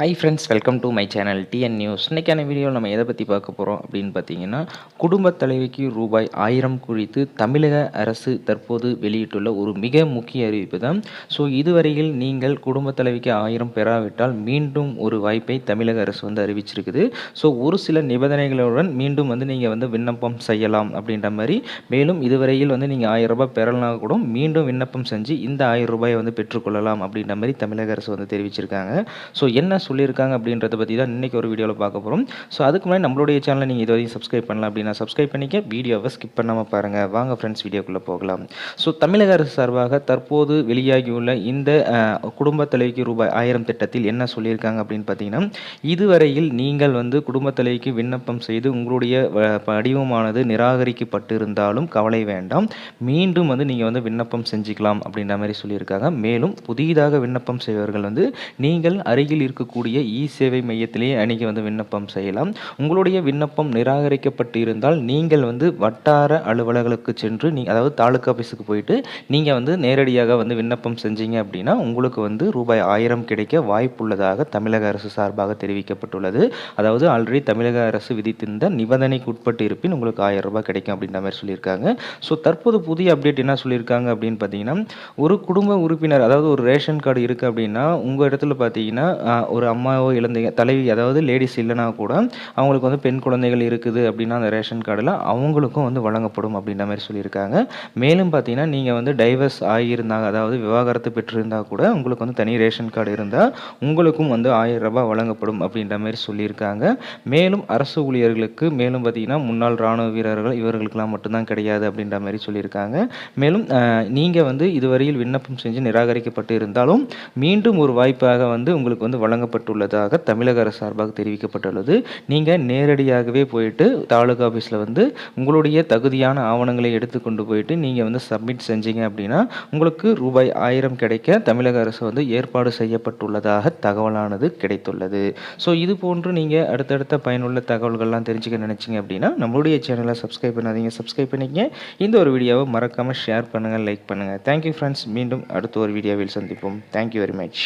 Hi friends welcome to my channel TN news இன்றைக்கான வீடியோவில் நம்ம எதை பற்றி பார்க்க போகிறோம் அப்படின்னு பார்த்தீங்கன்னா குடும்பத் தலைவிக்கு ரூபாய் ஆயிரம் குறித்து தமிழக அரசு தற்போது வெளியிட்டுள்ள ஒரு மிக முக்கிய அறிவிப்பு தான். ஸோ இதுவரையில் நீங்கள் குடும்பத் தலைவிக்கு ஆயிரம் பெறாவிட்டால் மீண்டும் ஒரு வாய்ப்பை தமிழக அரசு வந்து அறிவிச்சிருக்குது. ஸோ ஒரு சில நிபந்தனைகளுடன் மீண்டும் வந்து நீங்கள் வந்து விண்ணப்பம் செய்யலாம் அப்படின்ற மாதிரி. மேலும் இதுவரையில் வந்து நீங்கள் ஆயிரம் ரூபாய் பெறலனா கூட மீண்டும் விண்ணப்பம் செஞ்சு இந்த ஆயிரம் ரூபாயை வந்து பெற்றுக்கொள்ளலாம் அப்படின்ற மாதிரி தமிழக அரசு வந்து தெரிவிச்சிருக்காங்க. ஸோ என்ன சொல்லியிருக்காங்க அப்படின்றத பற்றி தான் இன்றைக்கி ஒரு வீடியோவில் பார்க்க போகிறோம் ஸோ அதுக்கு முன்னாடி நம்மளுடைய சேனலை நீங்கள் இது வரையும் சப்ஸ்கிரைப் பண்ணலாம் அப்படின்னா சப்ஸ்கிரைப் பண்ணிக்க. வீடியோவை ஸ்கிப் பண்ணாமல் பாருங்கள் வாங்க ஃப்ரெண்ட்ஸ் வீடியோக்குள்ளே போகலாம். ஸோ தமிழக அரசு சார்பாக தற்போது வெளியாகியுள்ள இந்த குடும்ப தலைவிக்கு ரூபாய் ஆயிரம் திட்டத்தில் என்ன சொல்லியிருக்காங்க அப்படின்னு பார்த்தீங்கன்னா இதுவரையில் நீங்கள் வந்து குடும்ப தலைவிக்கு விண்ணப்பம் செய்து உங்களுடைய வ- படிவமானது நிராகரிக்கப்பட்டிருந்தாலும் கவலை வேண்டாம். மீண்டும் வந்து நீங்கள் வந்து விண்ணப்பம் செஞ்சுக்கலாம் அப்படின்ற மாதிரி சொல்லியிருக்காங்க. மேலும் புதிதாக விண்ணப்பம் செய்பவர்கள் வந்து நீங்கள் அருகில் இருக்கக்கூடிய இ சேவை மையத்திலேயே அணுகி வந்து விண்ணப்பம் செய்யலாம். உங்களுடைய விண்ணப்பம் நிராகரிக்கப்பட்டு இருந்தால் நீங்கள் வந்து வட்டார அலுவலர்களுக்கு சென்று நீ அதாவது தாலுக்கா ஆஃபீஸுக்கு போயிட்டு நீங்கள் வந்து நேரடியாக வந்து விண்ணப்பம் செஞ்சீங்க அப்படின்னா உங்களுக்கு வந்து ரூபாய் ஆயிரம் கிடைக்க வாய்ப்புள்ளதாக தமிழக அரசு சார்பாக தெரிவிக்கப்பட்டுள்ளது. அதாவது ஆல்ரெடி தமிழக அரசு விதித்திருந்த நிபந்தனைக்கு உட்பட்டு இருப்பின் உங்களுக்கு ஆயிரம் ரூபாய் கிடைக்கும் அப்படின்ற மாதிரி சொல்லியிருக்காங்க. ஸோ தற்போது புதிய அப்டேட் என்ன சொல்லியிருக்காங்க அப்படின்னு பார்த்தீங்கன்னா ஒரு குடும்ப உறுப்பினர் அதாவது ஒரு ரேஷன் கார்டு இருக்குது அப்படின்னா உங்கள் இடத்துல பார்த்தீங்கன்னா ஒரு அம்மாவோ இழந்தீங்க தலைவி அதாவது லேடிஸ் இல்லைனா கூட அவங்களுக்கு வந்து பெண் குழந்தைகள் இருக்குது அப்படின்னா அந்த ரேஷன் கார்டில் அவங்களுக்கும் வந்து வழங்கப்படும் அப்படின்ற மாதிரி சொல்லியிருக்காங்க. மேலும் பார்த்தீங்கன்னா நீங்கள் வந்து டைவர்ஸ் ஆகியிருந்தாங்க அதாவது விவாகரத்து பெற்றிருந்தால் கூட உங்களுக்கு வந்து தனி ரேஷன் கார்டு இருந்தால் உங்களுக்கும் வந்து ஆயிரம் ரூபாய் வழங்கப்படும் அப்படின்ற மாதிரி சொல்லியிருக்காங்க. மேலும் அரசு ஊழியர்களுக்கு மேலும் பார்த்தீங்கன்னா முன்னாள் இராணுவ வீரர்கள் இவர்களுக்கெல்லாம் மட்டும்தான் கிடையாது அப்படின்ற மாதிரி சொல்லியிருக்காங்க. மேலும் நீங்கள் வந்து இதுவரையில் விண்ணப்பம் செஞ்சு நிராகரிக்கப்பட்டு இருந்தாலும் மீண்டும் ஒரு வாய்ப்பாக வந்து உங்களுக்கு வந்து வழங்கப்படும் செய்யப்பட்டுள்ளதாக தமிழக அரசு சார்பாக தெரிவிக்கப்பட்டுள்ளது. நீங்கள் நேரடியாகவே போயிட்டு தாலுகா ஆஃபீஸில் வந்து உங்களுடைய தகுதியான ஆவணங்களை எடுத்துக்கொண்டு போயிட்டு நீங்கள் வந்து சப்மிட் செஞ்சீங்க அப்படின்னா உங்களுக்கு ரூபாய் ஆயிரம் கிடைக்க தமிழக அரசு வந்து ஏற்பாடு செய்யப்பட்டுள்ளதாக தகவலானது கிடைத்துள்ளது. ஸோ இது போன்று நீங்கள் அடுத்தடுத்த பயனுள்ள தகவல்கள்லாம் தெரிஞ்சுக்க நினச்சிங்க அப்படின்னா நம்மளுடைய சேனலை சப்ஸ்கிரைப் பண்ணாதீங்க. சப்ஸ்கிரைப் பண்ணிக்கங்க. இந்த ஒரு வீடியோவை மறக்காமல் ஷேர் பண்ணுங்கள் லைக் பண்ணுங்கள் தேங்க்யூ ஃப்ரெண்ட்ஸ் மீண்டும் அடுத்த ஒரு வீடியோவில் சந்திப்போம். Thank you very much